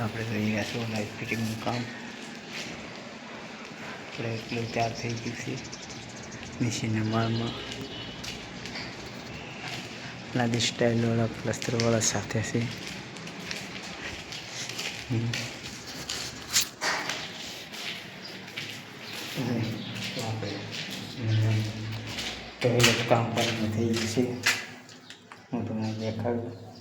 આપણે જોઈ રહ્યા છો લાઈટ ફિટિંગનું કામ. આપણે એટલું તૈયાર થઈ ગયું છે. મશીનના માળમાં. લાદી સ્ટાઇલવાળા પ્લસ્તરવાળા સાથે છે. ટોયલેટ કામ પણ થઈ ગયું છે. હું તમને દેખાડું.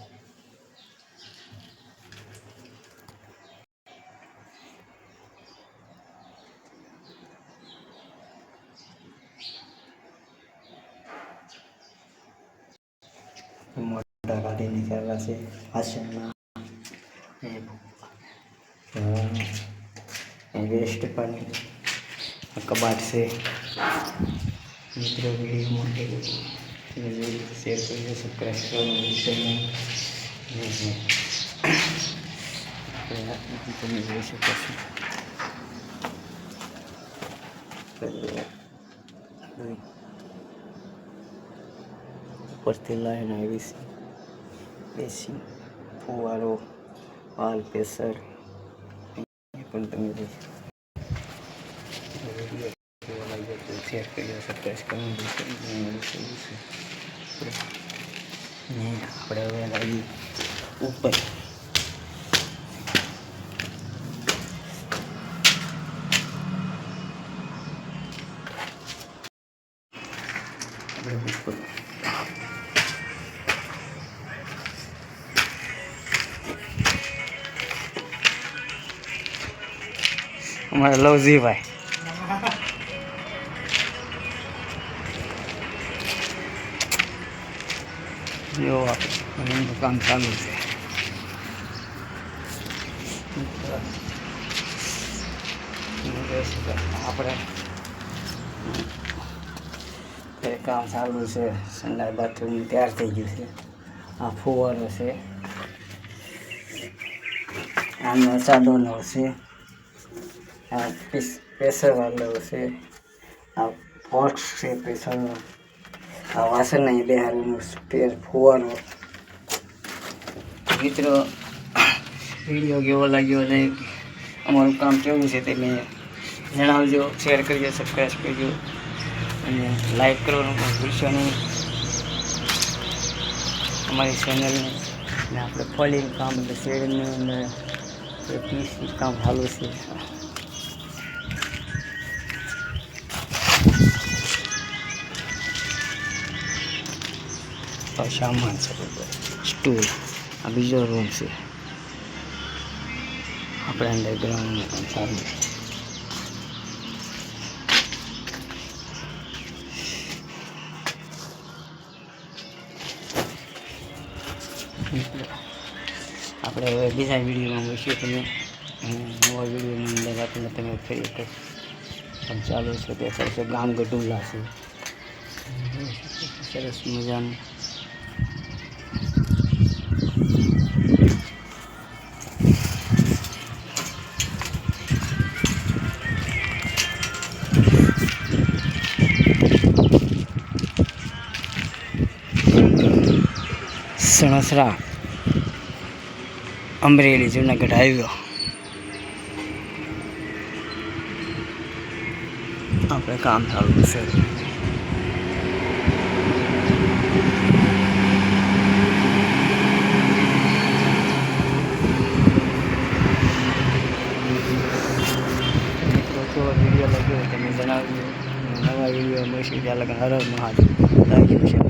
मोटा गाड़ी निकाला से अचानक वेस्ट पानी कबाट से मित्रों वीडियो मोटे शेयर करिए सब्सक्राइब करो मिलते हैं લાઈન આવી છે બેસી ફુવારો વાલ પ્રેશર પણ તમે જોઈ શકો વિડીયો કેવો લાગ્યો તો શેર કરજો સબસ્ક્રાઈબ કરવાનું ભૂલશો નહીં. ને આપણે હવે લાગી ઉપર આપણે ઉપર અમારા લવજીભાઈ જો એમનું કામ ચાલુ છે. આપણે કામ ચાલુ છે. સંડાસ બાથરૂમ તૈયાર થઈ ગયું છે. આ ફુવારો છે. આનો સાદો નળ છે. આ પ્રેશરવાળો છે આ પોટ છે પ્રેશરનો આ વાસણ અહીં બેહારવાનું સ્પેર ફુવારો મિત્રો વિડીયો કેવો લાગ્યો અને અમારું કામ કેવું છે તમે જણાવજો શેર કરજો સબસ્ક્રાઈબ કરજો અને લાઈક કરવાનું પણ ભૂલશો નહીં અમારી ચેનલને અને આપણે ફોલિંગ કામ એટલે શેડની અંદર પીસી કામ ચાલુ છે તો સામાન છે સ્ટૂલ. આ બીજો રૂમ છે. આપણે અંડરગ્રાઉન્ડનું પણ સારું આપણે હવે બીજા વિડીયોમાં મળીશું તમે. નવા વિડીયોની અંદર આપણે તમે ફરી એક પણ ચાલુ છે. તે ગામ ગઢુલા છે. સરસ મજાનું. સણસરા અમરેલી જુનાગઢ હાઈવે આપણે કામ ચાલુ છે મિત્રો કેવો વિડીયો લાગ્યો હોય તમે જણાવજો અને નવા વિડીયો મળશે ત્યાં લગન હર હર મહાદેવ થેન્ક યુ